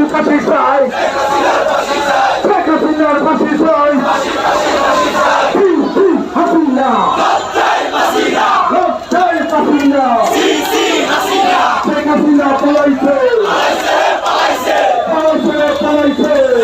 আমি ফাঁসি চাই শেখ হাসিনার ফাঁসি চাই হাসিনা। লজ্জায় হাসিনা। শেখ হাসিনা পলাইছে। পলাইছে পলাইছে।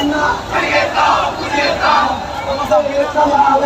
Come on. Gerahan.